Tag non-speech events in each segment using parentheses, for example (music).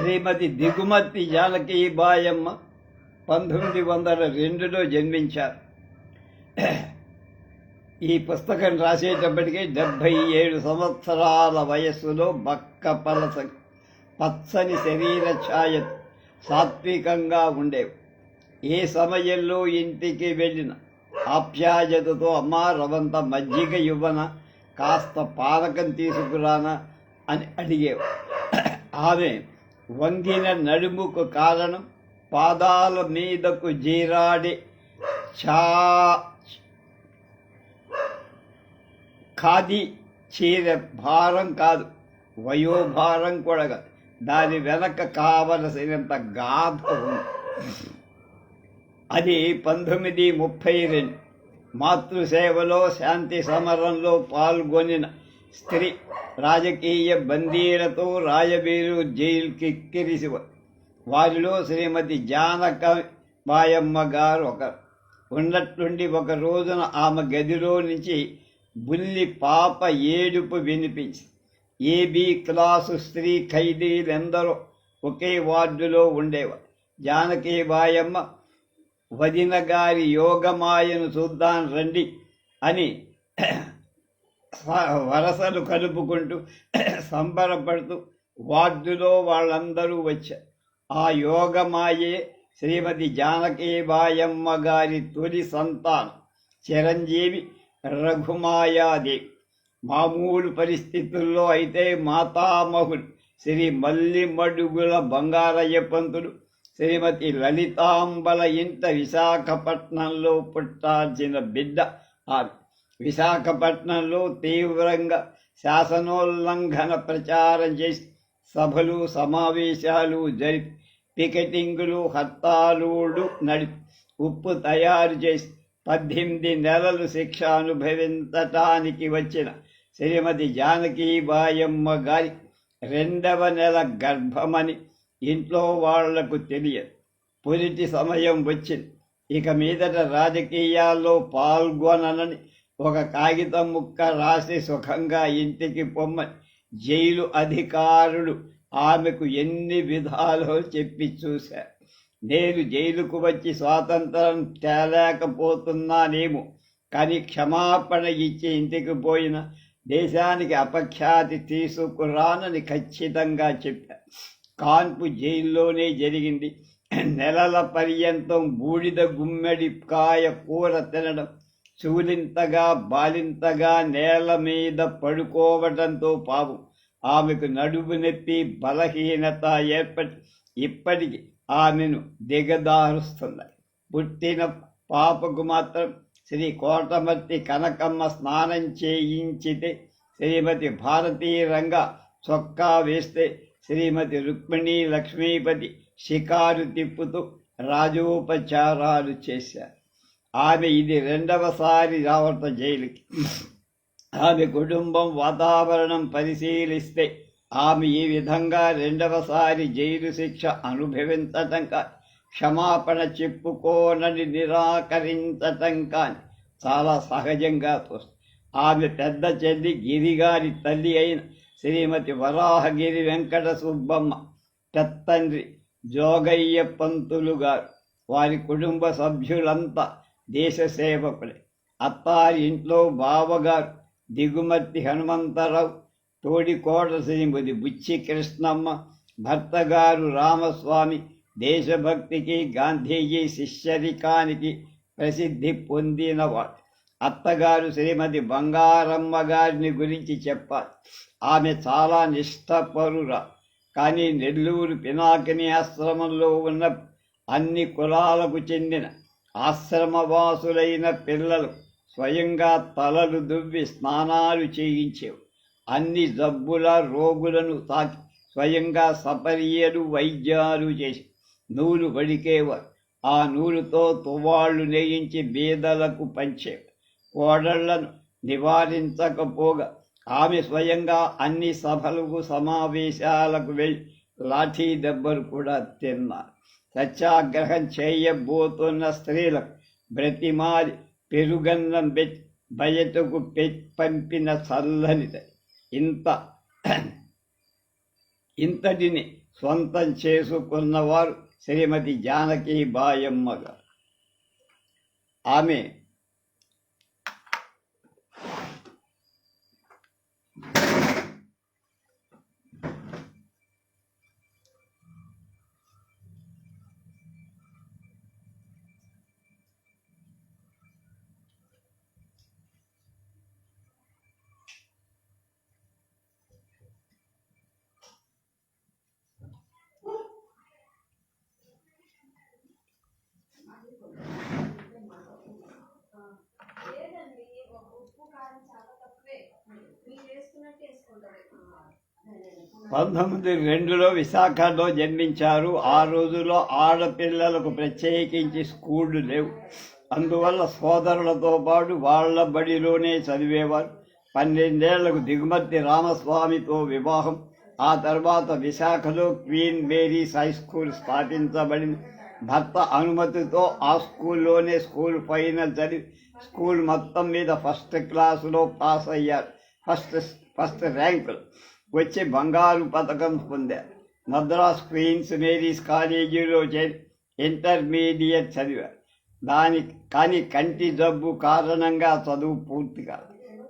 శ్రీమతి దిగుమతి జానకి బాయమ్మ పంతొమ్మిది వందల రెండులో జన్మించారు. ఈ పుస్తకం రాసేటప్పటికి డెబ్భై ఏడు సంవత్సరాల వయస్సులో బక్క పలస పచ్చని శరీర ఛాయ సాత్వికంగా ఉండేవి. ఏ సమయంలో ఇంటికి వెళ్ళిన ఆప్యాయతతో అమ్మా రవంత మజ్జిగ ఇవ్వన? కాస్త పానకం తీసుకురానా? అని అడిగేవి. ఆమె వంగిన నడుముకు కారణం పాదాల మీదకు జీరాడి చా ఖాదీ చీర భారం కాదు వయోభారం కూడా కాదు. దాని వెనక కావలసినంత గాథ ఉంది. అది పంతొమ్మిది ముప్పై రెండు. మాతృసేవలో శాంతి సమరంలో పాల్గొనిన స్త్రీ రాజకీయ బందీలతో రాయబీరు జైలు కిక్కిరిసి వారిలో శ్రీమతి జానక బాయమ్మ గారు ఒకరు. ఉన్నట్టుండి ఒక రోజున ఆమె గదిలో నుంచి బుల్లి పాప ఏడుపు వినిపించి ఏబీ క్లాసు స్త్రీ ఖైదీలెందరో ఒకే వార్డులో ఉండేవారు. జానకి బాయమ్మ వదిన గారి యోగమాయను చూద్దాం రండి అని వరసలు కలుపుకుంటూ సంబరపడుతూ వార్డులో వాళ్ళందరూ వచ్చారు ఆ యోగమాయే శ్రీమతి జానకీబాయమ్మ గారి తొలి సంతానం. చిరంజీవి రఘుమాయాదేవి మామూలు పరిస్థితుల్లో అయితే మాతామహుడు శ్రీ మల్లిమడుగుల బంగారయ్య పంతులు శ్రీమతి లలితాంబల ఇంట విశాఖపట్నంలో పుట్టాల్సిన బిడ్డ ఆమె. విశాఖపట్నంలో తీవ్రంగా శాసనోల్లంఘన ప్రచారం చేసి సభలు సమావేశాలు జరిపి పికెటింగులు హత్తాలూడు నడిపి ఉప్పు తయారు చేసి పద్దెనిమిది నెలలు శిక్ష అనుభవించటానికి వచ్చిన శ్రీమతి జానకి బాయమ్మ గారి రెండవ నెల గర్భమని ఇంట్లో వాళ్ళకు తెలియదు. పొరిటి సమయం వచ్చింది. ఇక మీదట రాజకీయాల్లో పాల్గొననని ఒక కాగితం ముక్క రాసి సుఖంగా ఇంటికి పొమ్మ జైలు అధికారులు ఆమెకు ఎన్ని విధాలో చెప్పి చూశారు నేను జైలుకు వచ్చి స్వాతంత్రం తేలేకపోతున్నానేమో కానీ క్షమాపణ ఇచ్చి ఇంటికి పోయిన దేశానికి అపఖ్యాతి తీసుకురానని ఖచ్చితంగా చెప్పా. కాన్పు జైల్లోనే జరిగింది. నెలల పర్యంతం బూడిద గుమ్మడి కాయ కూర తినడం చూలింతగా బాలింతగా నేల మీద పడుకోవడంతో పాపం. ఆమెకు నడుము నొప్పి బలహీనత ఏర్పడి ఇప్పటికి ఆమెను దిగదారుస్తున్నాయి పుట్టిన పాపకు మాత్రం శ్రీ కోటమర్తి కనకమ్మ స్నానం చేయించితే శ్రీమతి భారతీ రంగ చొక్కా వేస్తే శ్రీమతి రుక్మిణి లక్ష్మీపతి షికారు తిప్పుతూ రాజోపచారాలు చేశారు. ఆమె ఇది రెండవసారి రావటం జైలుకి. ఆమె కుటుంబం వాతావరణం పరిశీలిస్తే ఆమె ఈ విధంగా రెండవసారి జైలు శిక్ష అనుభవించటం కానీ క్షమాపణ చెప్పుకోనని నిరాకరించటం కానీ చాలా సహజంగా చూస్తుంది ఆమె పెద్ద చెల్లి గిరిగారి తల్లి అయిన శ్రీమతి వరాహగిరి వెంకట సుబ్బమ్మ పెత్తండ్రి జోగయ్య పంతులు గారు. వారి కుటుంబ సభ్యులంతా దేశ సేవకులే. అత్తారి ఇంట్లో బావగారు దిగుమతి హనుమంతరావు తోడికోట శ్రీమతి బుచ్చి కృష్ణమ్మ భర్తగారు రామస్వామి దేశభక్తికి గాంధీజీ శిష్యరికానికి ప్రసిద్ధి పొందినవాడు అత్తగారు శ్రీమతి బంగారమ్మ గారిని గురించి చెప్పాలి. ఆమె చాలా నిష్టపరురా కానీ నెల్లూరు పినాకిని ఆశ్రమంలో ఉన్న అన్ని కులాలకు చెందిన ఆశ్రమవాసులైన పిల్లలు స్వయంగా తలలు దువ్వి స్నానాలు చేయించేవు. అన్ని జబ్బుల రోగులను తాకి స్వయంగా సపర్యలు వైద్యాలు చేసి నూలు వడికేవారు ఆ నూలుతో తువాళ్ళు నేయించి బీదలకు పంచేవారు కోడళ్ళను నివారించకపోగా ఆమె స్వయంగా అన్ని సభలకు సమావేశాలకు వెళ్ళి లాఠీ దెబ్బలు కూడా తిన్నారు. సత్యాగ్రహం చేయబోతున్న స్త్రీలకు బ్రతిమాలి పెరుగన్నం పెట్టి బయటకు పెట్టి పంపిన చల్లని ఇంత (clears throat) ఇంతటిని సొంతం చేసుకున్నవారు శ్రీమతి జానకి బాయమ్మ గారు. ఆమె పంతొమ్మిది రెండులో విశాఖలో జన్మించారు. ఆ రోజుల్లో ఆడపిల్లలకు ప్రత్యేకించి స్కూళ్ళు లేవు. అందువల్ల సోదరులతో పాటు వాళ్ళ బడిలోనే చదివేవారు. పన్నెండేళ్ళకు దిగుమతి రామస్వామితో వివాహం. ఆ తర్వాత విశాఖలో క్వీన్ మేరీస్ హై స్కూల్ స్థాపించబడింది. భర్త అనుమతితో ఆ స్కూల్లోనే స్కూల్ ఫైనల్ చదివి స్కూల్ మొత్తం మీద ఫస్ట్ క్లాసులో పాస్ అయ్యారు ఫస్ట్ ఫస్ట్ ర్యాంకులు. వచ్చి బంగారు పథకం పొందారు మద్రాస్ క్వీన్స్ మేరీస్ కాలేజీలో ఇంటర్మీడియట్ చదివారు దాని కానీ కంటి జబ్బు కారణంగా చదువు పూర్తిగా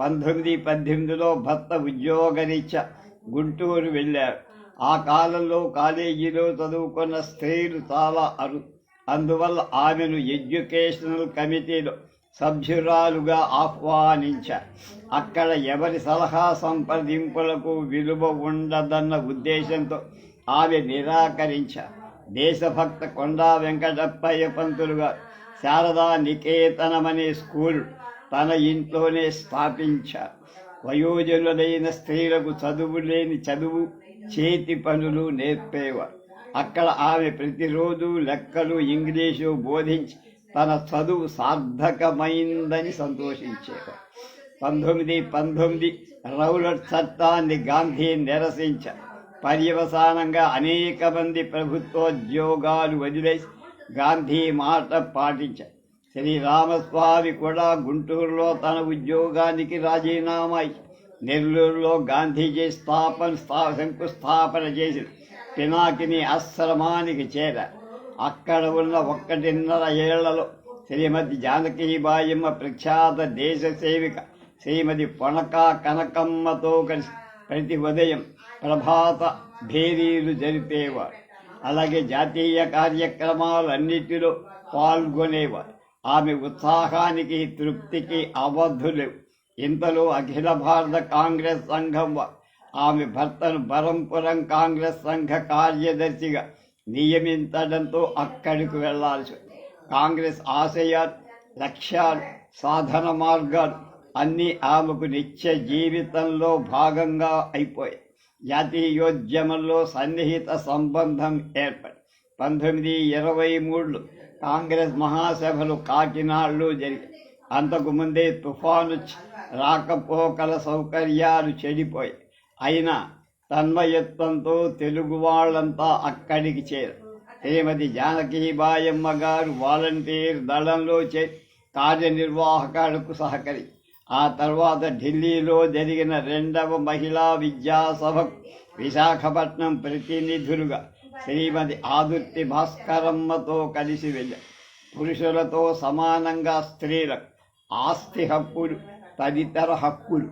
పంతొమ్మిది పద్దెనిమిదిలో భర్త ఉద్యోగరీత్యా గుంటూరు వెళ్ళారు ఆ కాలంలో కాలేజీలో చదువుకున్న స్త్రీలు చాలా అరు అందువల్ల ఆమెను ఎడ్యుకేషనల్ కమిటీలో సభ్యురాలుగా ఆహ్వానించారు అక్కడ ఎవరి సలహా సంప్రదింపులకు విలువ ఉండదన్న ఉద్దేశంతో ఆమె నిరాకరించారు దేశభక్త కొండా వెంకటప్పయ్య పంతులుగా శారదా నికేతనమనే స్కూల్ తన ఇంట్లోనే స్థాపించారు వయోజనులైన స్త్రీలకు చదువు లేని చదువు చేతి పనులు నేర్పేవారు అక్కడ ఆమె ప్రతిరోజు లెక్కలు ఇంగ్లీషు బోధించి తన చదువు సార్థకమైందని సంతోషించేవారు పంతొమ్మిది పంతొమ్మిది రౌలట్ చట్టాన్ని గాంధీ నిరసించారు పర్యవసానంగా అనేక మంది ప్రభుత్వోద్యోగాలు వదిలేసి గాంధీ మాట పాటించారు శ్రీరామస్వామి కూడా గుంటూరులో తన ఉద్యోగానికి రాజీనామా నెల్లూరులో గాంధీజీ స్థాపన స్థా శంకుస్థాపన చేసి పినాకిని ఆశ్రమానికి చేరారు అక్కడ ఉన్న ఒక్కటిన్నర ఏళ్ళలో శ్రీమతి జానకీబాయమ్మ ప్రఖ్యాత దేశ సేవిక శ్రీమతి పొనకా కనకమ్మతో కలిసి ప్రతి ఉదయం ప్రభాత భేరీలు జరిపేవారు. అలాగే జాతీయ కార్యక్రమాలన్నిటిలో పాల్గొనేవారు. ఆమె ఉత్సాహానికి తృప్తికి అవధులేవు ఇంతలో అఖిల భారత కాంగ్రెస్ సంఘం వారు ఆమె భర్తను బరంపురం కాంగ్రెస్ సంఘ కార్యదర్శిగా నియమించడంతో అక్కడికి వెళ్ళాల్సి కాంగ్రెస్ ఆశయాలు లక్ష్యాలు సాధన మార్గాలు అన్నీ ఆమెకు నిత్య జీవితంలో భాగంగా అయిపోయాయి. జాతీయోద్యమంలో సన్నిహిత సంబంధం ఏర్పడి పంతొమ్మిది ఇరవై మూడులో కాంగ్రెస్ మహాసభలు కాకినాడలో జరిగాయి. అంతకు ముందే తుఫాను రాకపోకల సౌకర్యాలు చెడిపోయాయి. అయినా తన్మయత్వంతో తెలుగు వాళ్ళంతా అక్కడికి చేరారు శ్రీమతి జానకీబాయమ్మ గారు వాలంటీర్ దళంలో చే కార్యనిర్వాహకులకు సహకరి ఆ తర్వాత ఢిల్లీలో జరిగిన రెండవ మహిళా విద్యాసభ విశాఖపట్నం ప్రతినిధులుగా శ్రీమతి ఆదుర్తి భాస్కరమ్మతో కలిసి వెళ్ళారు పురుషులతో సమానంగా స్త్రీలకు ఆస్తి హక్కులు తదితర హక్కులు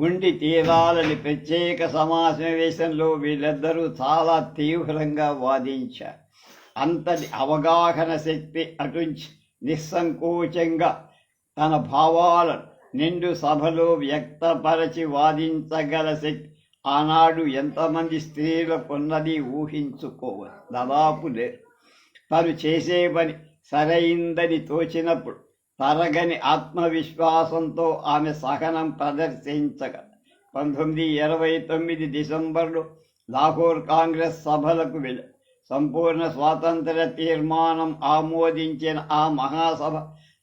ఉండి తీరాలని ప్రత్యేక సమావేశంలో వీళ్ళిద్దరూ చాలా తీవ్రంగా వాదించారు. అంతటి అవగాహన శక్తి అటుంచి నిస్సంకోచంగా తన భావాలను నిండు సభలో వ్యక్తపరచి వాదించగల శక్తి ఆనాడు ఎంతమంది స్త్రీలకున్నది ఊహించుకోవచ్చు దాదాపు లేరు తను చేసే పని సరైందని తోచినప్పుడు తరగని ఆత్మవిశ్వాసంతో ఆమె సహనం ప్రదర్శించగల పంతొమ్మిది ఇరవై తొమ్మిది డిసెంబర్లో లాహోర్ కాంగ్రెస్ సభలకు వెళ్ళి సంపూర్ణ స్వాతంత్ర తీర్మానం ఆమోదించిన ఆ మహాసభ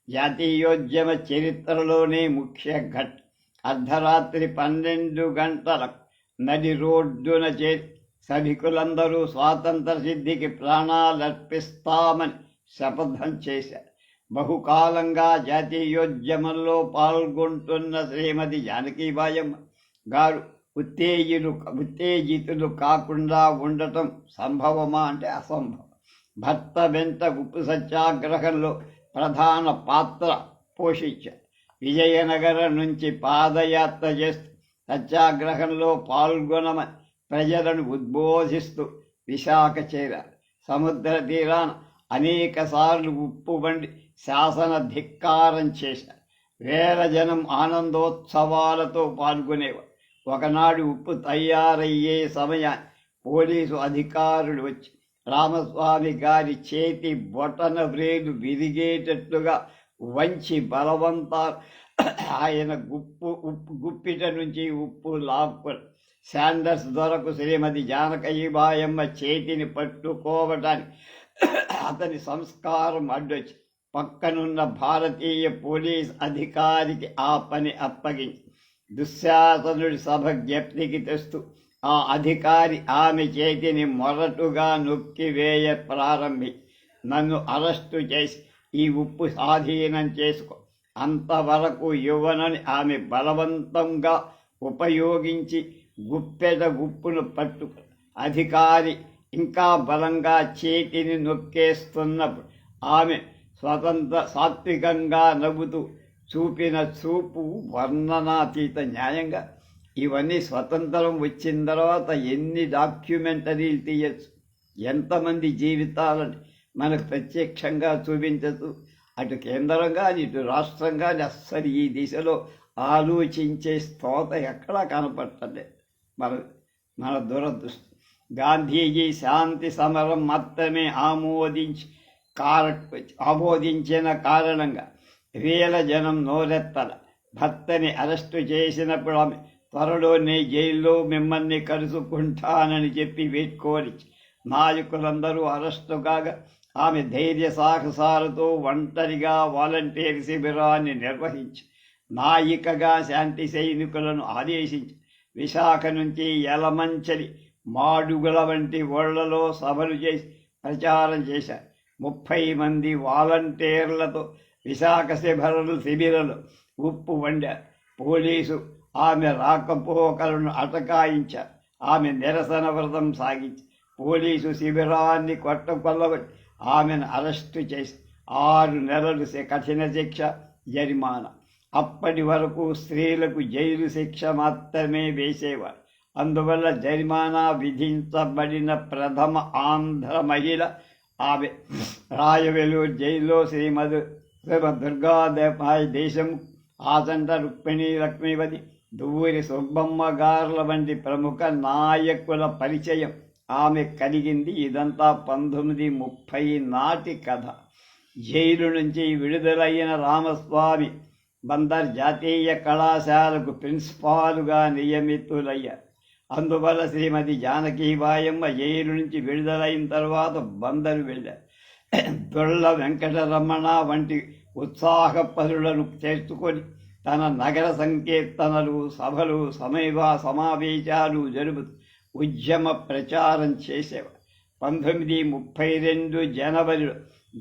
జాతీయోద్యమ చరిత్రలోనే ముఖ్య ఘట్. అర్ధరాత్రి పన్నెండు గంటలకు నది రోడ్డున చేరి సభికులందరూ స్వాతంత్ర సిద్ధికి ప్రాణాలర్పిస్తామని శపథం చేశారు. బహుకాలంగా జాతీయోద్యమంలో పాల్గొంటున్న శ్రీమతి జానకీబాయమ్మ గారు ఉత్తేజులు ఉత్తేజితులు కాకుండా ఉండటం సంభవమా అంటే అసంభవం. భర్త వెంట ఉప్పు సత్యాగ్రహంలో ప్రధాన పాత్ర పోషించారు. విజయనగరం నుంచి పాదయాత్ర చేస్తూ సత్యాగ్రహంలో పాల్గొనమని ప్రజలను ఉద్బోధిస్తూ విశాఖ చేరారు. సముద్ర తీరాన అనేక సార్లు ఉప్పు బండి శాసన ధిక్కారం చేశారు వేల జనం ఆనందోత్సవాలతో పాల్గొనేవారు. ఒకనాడు ఉప్పు తయారయ్యే సమయాన్ని పోలీసు అధికారులు వచ్చి రామస్వామి గారి చేతి బొటన వ్రేలు విరిగేటట్లుగా వంచి బలవంత ఆయన గుప్పు ఉప్పు గుప్పిట నుంచి ఉప్పు లాక్కు శాండర్స్ దొరకు శ్రీమతి జానకయ్యబాయమ్మ చేతిని పట్టుకోవటానికి అతని సంస్కారం అడ్డొచ్చింది పక్కనున్న భారతీయ పోలీస్ అధికారికి ఆ పని అప్పగించి దుశ్శాసనుడి సభ జ్ఞప్తికి తెస్తూ ఆ అధికారి ఆమె చేతిని మొరటుగా నొక్కివేయ ప్రారంభి. నన్ను అరెస్టు చేసి ఈ ఉప్పు స్వాధీనం చేసుకో. అంతవరకు యువనని ఆమె బలవంతంగా ఉపయోగించి గుప్పెట గుప్పును పట్టుకు అధికారి ఇంకా బలంగా చేతిని నొక్కేస్తున్నప్పుడు ఆమె స్వతంత్ర సాత్వికంగా నవ్వుతూ చూపిన చూపు వర్ణనాతీత న్యాయంగా. ఇవన్నీ స్వతంత్రం వచ్చిన తర్వాత ఎన్ని డాక్యుమెంటరీలు తీయచ్చు? ఎంతమంది జీవితాలని మనకు ప్రత్యక్షంగా చూపించచ్చు? అటు కేంద్రం కానీ ఇటు రాష్ట్రం కానీ అస్సలు ఈ దిశలో ఆలోచించే స్తోత ఎక్కడా కనపడలేదు మన మన దురదృష్టం. గాంధీజీ శాంతి సమరం మాత్రమే ఆమోదించి కార ఆమోదించిన కారణంగా వేల జనం నోరెత్తల. భర్తని అరెస్టు చేసినప్పుడు ఆమె త్వరలోనే జైల్లో మిమ్మల్ని కలుసుకుంటానని చెప్పి వేట్కోరిచి నాయకులందరూ అరెస్టు కాగా ఆమె ధైర్య సాహసాలతో ఒంటరిగా వాలంటీర్ శిబిరాన్ని నిర్వహించి నాయికగా శాంతి సైనికులను ఆదేశించి విశాఖ నుంచి యలమంచలి మాడుగుల వంటి ఓళ్ళలో సభలు చేసి ప్రచారం చేశారు. ముప్పై మంది వాలంటీర్లతో విశాఖ శిబిరలు శిబిరలు ఉప్పు వండారు పోలీసు ఆమె రాకపోకలను అటకాయించారు ఆమె నిరసన వ్రతం సాగించి పోలీసు శిబిరాన్ని కొట్టకొల్లబట్టి ఆమెను అరెస్టు చేసి ఆరు నెలలు కఠిన శిక్ష జరిమానా. అప్పటి వరకు స్త్రీలకు జైలు శిక్ష మాత్రమే వేసేవారు. అందువల్ల జరిమానా విధించబడిన ప్రథమ ఆంధ్ర మహిళ ఆమె రాయవెలూరు జైల్లో శ్రీమధు శ్రీమద్ దుర్గాదేవాయ దేశం ఆచంట రుక్మిణి లక్ష్మీవతి దువ్వూరి సుబ్బమ్మగార్ల వంటి ప్రముఖ నాయకుల పరిచయం. ఆమె కలిగింది ఇదంతా పంతొమ్మిది ముప్పై నాటి కథ. జైలు నుంచి విడుదలైన రామస్వామి బందర్ జాతీయ కళాశాలకు ప్రిన్సిపాలుగా నియమితులయ్యారు. అందువల్ల శ్రీమతి జానకి వాయమ్మ జైలు నుంచి విడుదలైన తర్వాత బందరు వెళ్ళారు దొళ్ళ వెంకటరమణ వంటి ఉత్సాహపరులను చేర్చుకొని తన నగర సంకీర్తనలు సభలు సమయవ సమావేశాలు జరుపుతూ ఉద్యమ ప్రచారం చేసేవారు. పంతొమ్మిది ముప్పై రెండు జనవరిలో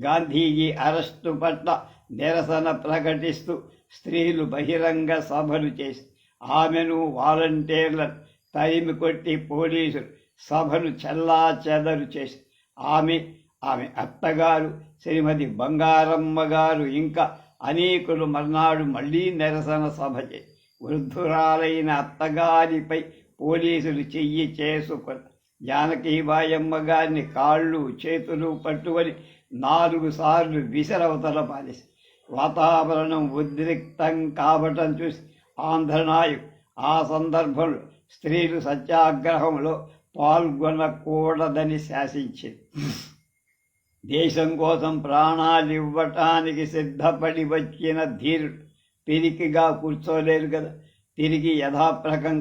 గాంధీజీ అరెస్టు పట్ల నిరసన ప్రకటిస్తూ స్త్రీలు బహిరంగ సభలు చేసి ఆమెను వాలంటీర్లను టైం కొట్టి పోలీసులు సభను చల్లా చెదరు చేసి ఆమె ఆమె అత్తగారు శ్రీమతి బంగారమ్మ గారు ఇంకా అనేకులు మర్నాడు మళ్ళీ నిరసన సభ చే వృద్ధురాలైన అత్తగారిపై పోలీసులు చెయ్యి చేసుకొని జానకీబాయమ్మ గారిని కాళ్ళు చేతులు పట్టుకొని నాలుగు సార్లు విసరవతల పాలేసి వాతావరణం ఉద్రిక్తం కావటం చూసి ఆంధ్రనాయకు ఆ సందర్భంలో స్త్రీలు సత్యాగ్రహంలో పాల్గొనకూడదని శాసించింది. దేశం కోసం ప్రాణాలు ఇవ్వటానికి సిద్ధపడి వచ్చిన ధీరుడు పిరికిగా కూర్చోలేరు కదా. తిరిగి యథాప్రకం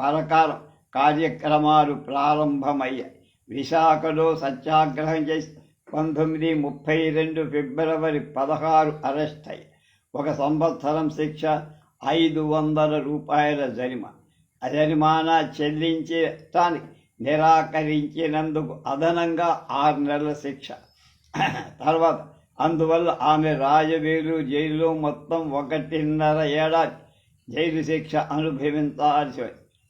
పరకాలం కార్యక్రమాలు ప్రారంభమయ్యాయి విశాఖలో సత్యాగ్రహం చేసి పంతొమ్మిది ముప్పై రెండు ఫిబ్రవరి పదహారు అరెస్ట్ అయ్యి. ఒక సంవత్సరం శిక్ష ఐదు వందల రూపాయల జరిమా. జరిమానా చెల్లించటానికి నిరాకరించినందుకు అదనంగా ఆరు నెలల శిక్ష. తర్వాత అందువల్ల ఆమె రాజవేలు జైలు మొత్తం ఒకటిన్నర ఏడాది జైలు శిక్ష అనుభవించాల్సి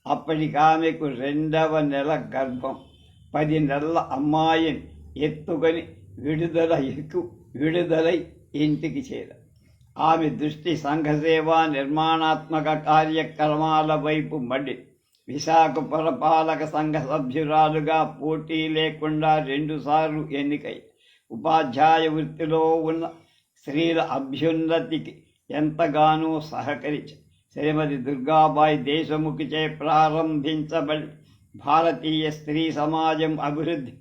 అప్పటికి ఆమెకు రెండవ నెల గర్భం. పది నెలల అమ్మాయిని ఎత్తుకొని విడుదల ఎక్కువ విడుదలై ఇంటికి చేరారు. ఆమె దృష్టి సంఘసేవ నిర్మాణాత్మక కార్యక్రమాల వైపు మడి. విశాఖ పురపాలక సంఘ సభ్యురాలుగా పోటీ లేకుండా రెండుసార్లు ఎన్నికై. ఉపాధ్యాయ వృత్తిలో ఉన్న స్త్రీల అభ్యున్నతికి ఎంతగానో సహకరించి శ్రీమతి దుర్గాబాయి దేశముఖిచే ప్రారంభించబడి భారతీయ స్త్రీ సమాజం అభివృద్ధి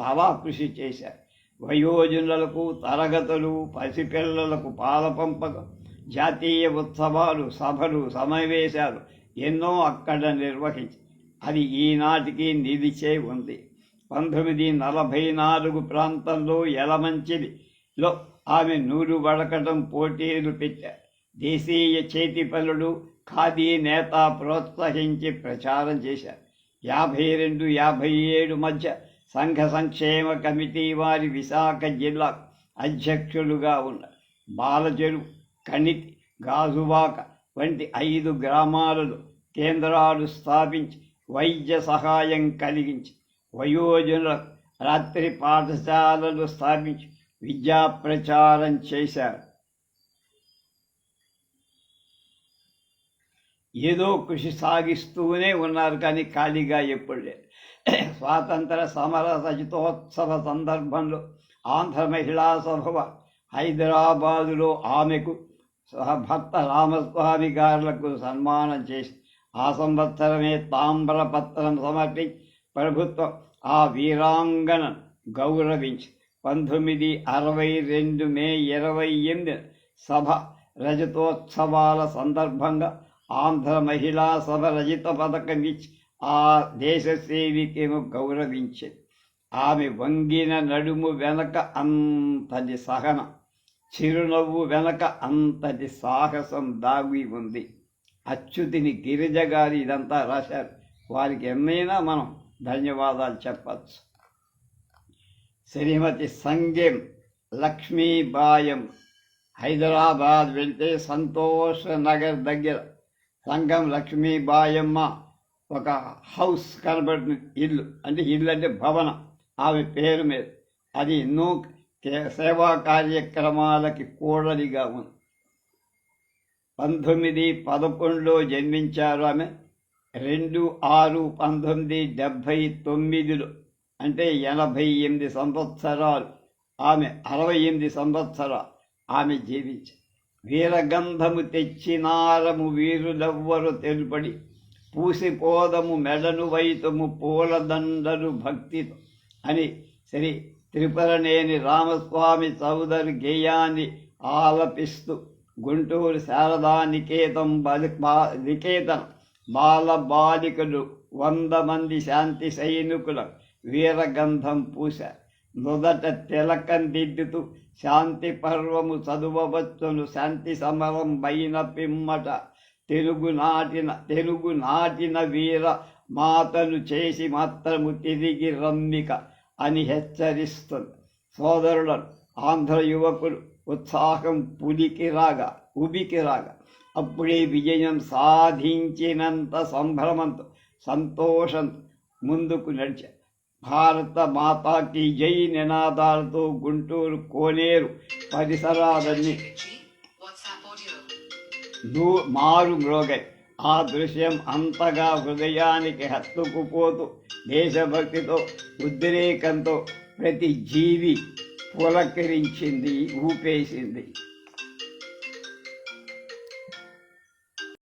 చాలా కృషి చేశారు. వయోజనులకు తరగతులు పసిపిల్లలకు పాల పంపకం జాతీయ ఉత్సవాలు సభలు సమావేశాలు ఎన్నో అక్కడ నిర్వహించి అది ఈనాటికి నిలిచే ఉంది. పంతొమ్మిది నలభై నాలుగు ప్రాంతంలో ఎలమంచిదిలో ఆమె నూరు వడకటం పోటీలు పెట్టారు. దేశీయ చేతి పనులు ఖాదీ నేత ప్రోత్సహించి ప్రచారం చేశారు. యాభై రెండు యాభై ఏడు మధ్య సంఘ సంక్షేమ కమిటీ వారి విశాఖ జిల్లా అధ్యక్షులుగా ఉన్నారు. బాలచెరు కణితి గాజువాక వంటి ఐదు గ్రామాలలో కేంద్రాలు స్థాపించి వైద్య సహాయం కలిగించి వయోజనులకు రాత్రి పాఠశాలలు స్థాపించి విద్యా ప్రచారం చేశారు. ఏదో కృషి సాగిస్తూనే ఉన్నారు కానీ ఖాళీగా ఎప్పుడు లేదు. స్వాతంత్ర సమర రజతోత్సవ సందర్భంలో ఆంధ్ర మహిళా సభ హైదరాబాదులో ఆమెకు సహ భర్త రామస్వామి గారులకు సన్మానం చేసి ఆ సంవత్సరమే తామ్రపత్రం సమర్పించి ప్రభుత్వం ఆ వీరాంగన గౌరవించి పంతొమ్మిది అరవై రెండు మే ఇరవై ఎనిమిది సభ రజతోత్సవాల సందర్భంగా ఆంధ్ర మహిళా సభ రజిత పథకం ఇచ్చి ఆ దేశ సేవికను గౌరవించింది ఆమె వంగిన నడుము వెనక అంతటి సహనం చిరునవ్వు వెనక అంతటి సాహసం దాగి ఉంది. అచ్యుతిని గిరిజగారి ఇదంతా రాశారు. వారికి ఎన్నైనా మనం ధన్యవాదాలు చెప్పచ్చు. శ్రీమతి సంగెం లక్ష్మీబాయం హైదరాబాద్ వెళ్తే సంతోష నగర్ దగ్గర. సంఘం లక్ష్మీబాయమ్మ ఒక హౌస్ కనబడిన ఇల్లు. అంటే ఇల్లు అంటే భవనం. ఆమె పేరు మీద. అది ఎన్నో సేవా కార్యక్రమాలకి కూడలిగా ఉంది. పంతొమ్మిది పదకొండులో జన్మించారు ఆమె. రెండు ఆరు పంతొమ్మిది డెబ్భై తొమ్మిదిలో. అంటే ఎనభై ఎనిమిది సంవత్సరాలు. ఆమె అరవై ఎనిమిది సంవత్సరాలు ఆమె జీవించి వీరగంధము తెచ్చినారము వీరులెవ్వరు తెలుపడి పూసిపోదము మెడను వైతము పూలదండలు భక్తి అని శ్రీ త్రిపురనేని రామస్వామి చౌదరి గేయాన్ని ఆలపిస్తూ గుంటూరు శారదా నికేతం బలి నికేతన్ బాల బాలికలు వంద మంది శాంతి సైనికుల వీరగంధం పూశారు నుదట తిలకం దిద్దుతూ శాంతి పర్వము చదువవచ్చును శాంతి సమరం బైన పిమ్మట. తెలుగు నాటిన తెలుగు నాటిన వీర మాతను చేసి మాత్రము తిరిగి రమ్మిక అని హెచ్చరిస్తుంది. సోదరులను ఆంధ్ర యువకులు ఉత్సాహం పులికి రాగా ఉబికి రాగా అప్పుడే విజయం సాధించినంత సంభ్రమంతో సంతోషంతో ముందుకు నడిచారు భారత మాతాకి జై నినాదాలతో గుంటూరు కోనేరు పరిసరాలన్నీ దూ మారు ఆ దృశ్యం అంతగా హృదయానికి హత్తుకుపోతూ దేశభక్తితో ఉద్రేకంతో ప్రతి జీవి పులకరించింది ఊపేసింది.